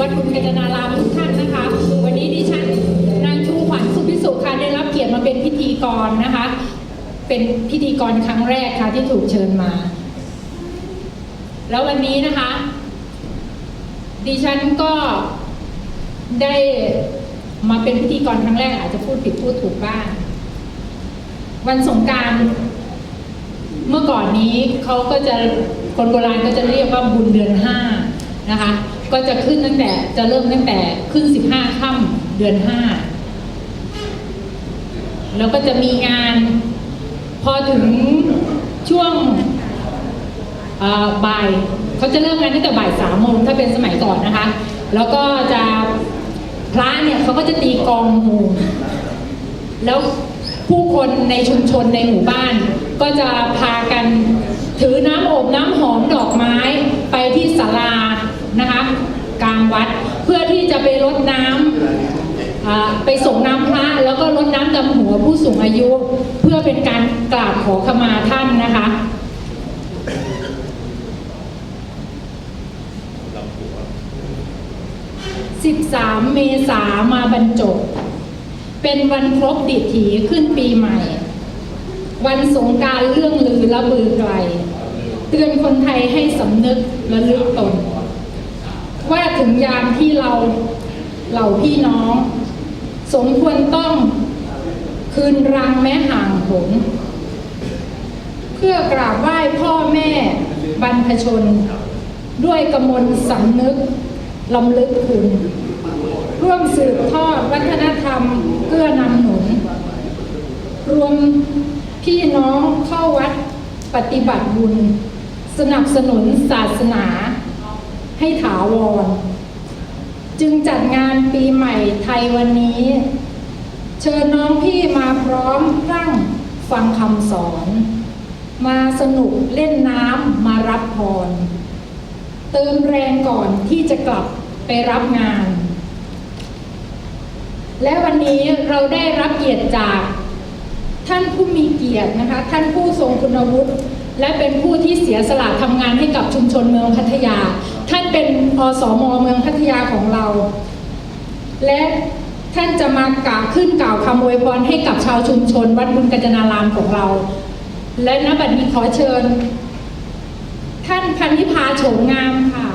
วัดคุญกัญจนารามทุกท่านนะคะ วันนี้ดิฉันนางชูขวัญสุพิสุขค่ะได้รับเกียรติมาเป็นพิธีกรนะคะ เป็นพิธีกรครั้งแรกค่ะที่ถูกเชิญมา แล้ววันนี้นะคะ ดิฉันก็ได้มาเป็นพิธีกรครั้งแรกอาจจะพูดผิดพูดถูกบ้าง วันสงการเมื่อก่อนนี้เขาก็จะคนโบราณก็จะเรียกว่าบุญเดือนห้านะคะ ก็จะขึ้นตั้งแต่จะเริ่มตั้งแต่ขึ้นสิบห้าค่ำเดือนห้าแล้วก็จะมีงานพอถึงช่วงบ่ายเขาจะเริ่มงานตั้งแต่บ่ายสามโมงถ้าเป็นสมัยก่อนนะคะ แล้วก็จะพระเนี่ยเขาก็จะตีกองหมแล้วผู้คนในชุมชนในหมู่บ้าน ก็จะพากันถือน้ำอบน้ำหอมดอกไม้ไปที่ศาลานะคะกลาง วัด เพื่อที่จะไปรดน้ำอ่าไปส่งน้ำพระแล้วก็รดน้ำดำหัวผู้สูงอายุ เพื่อเป็นการกราบขอขมาท่านนะคะ13เมษามาบรรจบ เป็นวันครบดิถีขึ้นปีใหม่ วันสงการเรื่องลือละบือไกล เตือนคนไทยให้สำนึกและลึกตน ว่าถึงยามที่เราเหล่าพี่น้อง สมควรต้องคืนรังแม้ห่างหนเพื่อกราบไหว้พ่อแม่บรรพชน ด้วยกมลสำนึกลำลึกคุณร่วมสืบทอดวัฒนธรรมเพื่อนำหนุน รวมพี่น้องเข้าวัดปฏิบัติบุญ สนับสนุนศาสนา ให้ถาวร จึงจัดงานปีใหม่ไทยวันนี้ เชิญน้องพี่มาพร้อมร่างฟังคำสอน มาสนุกเล่นน้ำมารับพร เติมแรงก่อนที่จะกลับไปรับงาน และวันนี้เราได้รับเกียรติจากท่านผู้มีเกียรตินะคะ ท่านผู้ทรงคุณวุฒิ และเป็นผู้ที่เสียสละทำงานให้กับชุมชนเมืองพัทยา ท่านเป็นอสมเมืองพัทยาของเรา และท่านจะมากล่าวขึ้นกล่าวคำอวยพรให้กับชาวชุมชน วัดบุญกัจนารามของเรา และณบัดนี้ขอเชิญ ท่านพันธิพาโฉมงามค่ะ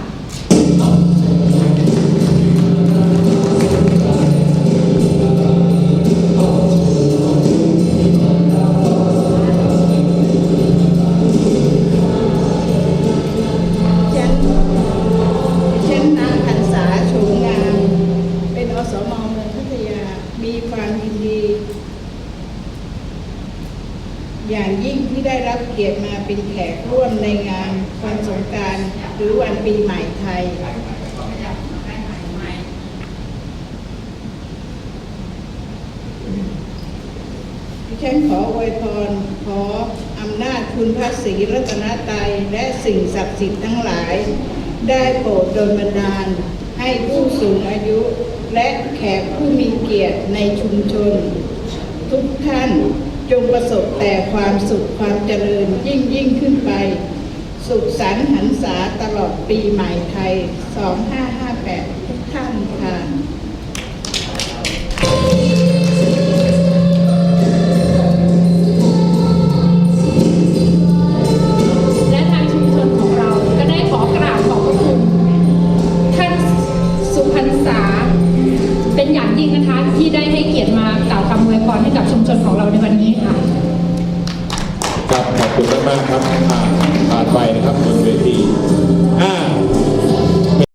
รับเกียรติมาเป็นแขกร่วมในงานวันสงการหรือวันปีใหม่ไทย ดิฉันขออวยพรขออำนาจคุณพระศรีรัตนตรัยและสิ่งศักดิ์สิทธิ์ทั้งหลาย ได้โปรดดลบันดาล ให้ผู้สูงอายุและแขกผู้มีเกียรติในชุมชน ทุกท่าน จงประสบแต่ความสุขความเจริญยิ่งยิ่งขึ้นไป สุขสันต์หันษาตลอดปีใหม่ไทย 2558 ทุกท่านค่ะ นี้ค่ะครับขอบคุณมากๆครับผ่านผ่านไปนะครับบนเวทีอ่า